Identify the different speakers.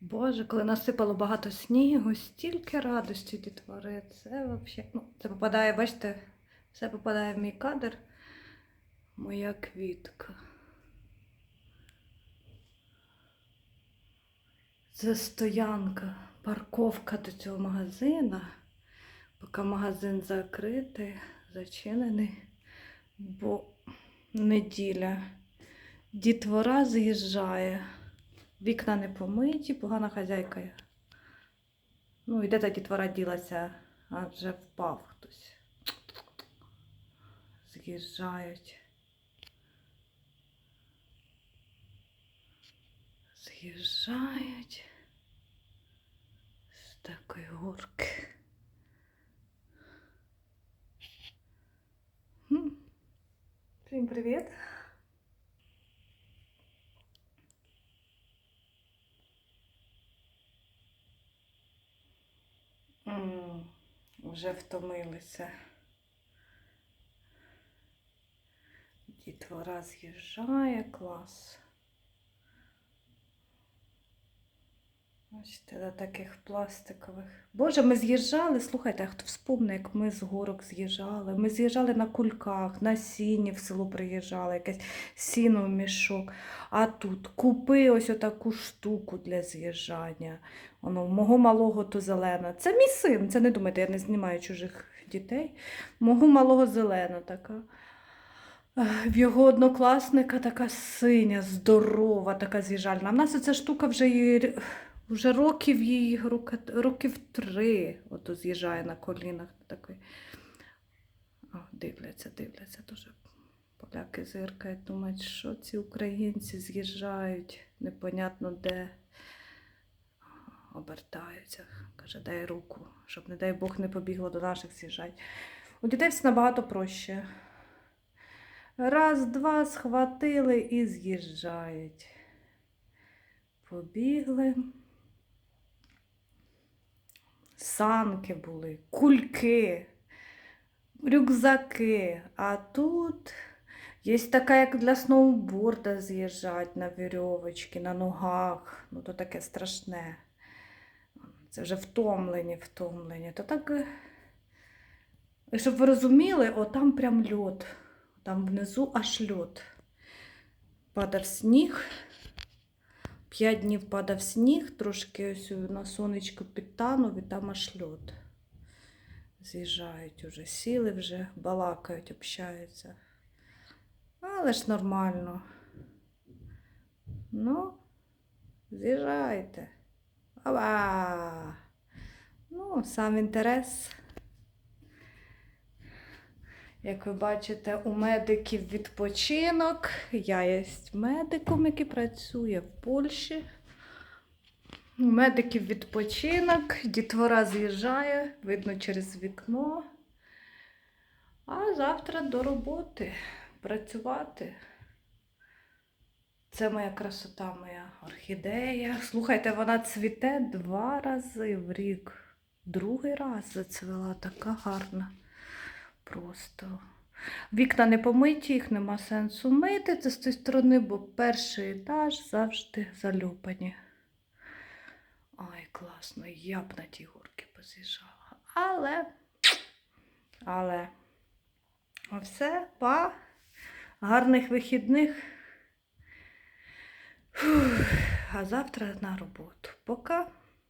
Speaker 1: Боже, коли насипало багато снігу, стільки радості дітвори. Це взагалі. Ну, це попадає, бачите, все попадає в мій кадр. Моя квітка. Це стоянка, парковка до цього магазина. Поки магазин закритий, зачинений, бо неділя. Дітвора з'їжджає. Вікна не помиті, погана хазяйка. Ну, і де та дітвора ділася, а вже впав хтось. З'їжджають. З'їжджають з такої горки. Всім привіт! Вже втомилися. Дітвора з'їжджає, клас. Бачите, до таких пластикових. Боже, ми з'їжджали, слухайте, а хто вспомне, як ми з горок з'їжджали. Ми з'їжджали на кульках, на сіні в село приїжджали, якесь сіно в мішок. А тут купи ось отаку штуку для з'їжджання. Воно мого малого то зелена. Це мій син, це не думайте, я не знімаю чужих дітей. Мого малого зелена така. В його однокласника така синя, здорова, така з'їжджальна. А в нас оця штука вже її, вже років їй, років три ото з'їжджає на колінах. Такий. О, дивляться, дивляться дуже. Поляки зиркають, думають, що ці українці з'їжджають, непонятно де. Обертаються. Каже, дай руку, щоб, не дай Бог, не побігло до наших з'їжджать. У дітей все набагато проще. Раз, два схватили і з'їжджають. Побігли. Санки були, кульки, рюкзаки. А тут є така, як для сноуборда з'їжджать на вірьовочки, на ногах. Ну, то таке страшне. Це вже втомлені, втомлені. То так, щоб ви розуміли, о, там прям льот. Там внизу аж льот. Падав сніг. П'ять днів падав сніг, трошки ось на сонечко підтанув і там аж льот. З'їжджають уже, сіли вже, балакають, общаються. Але ж нормально. Ну, з'їжджайте. Ава! Ну, сам інтерес. Як ви бачите, у медиків відпочинок. Я є медиком, який працює в Польщі. У медиків відпочинок, дітвора з'їжджає, видно через вікно. А завтра до роботи працювати. Це моя красота, моя орхідея. Слухайте, вона цвіте два рази в рік. Другий раз зацвела така гарна. Просто. Вікна не помиті, їх нема сенсу мити. Це з тієї сторони, бо перший етаж завжди залюпані. Ай, класно, я б на ті горки поз'їжджала. Але, але, а все, па, гарних вихідних. Фух, а завтра на роботу. Пока.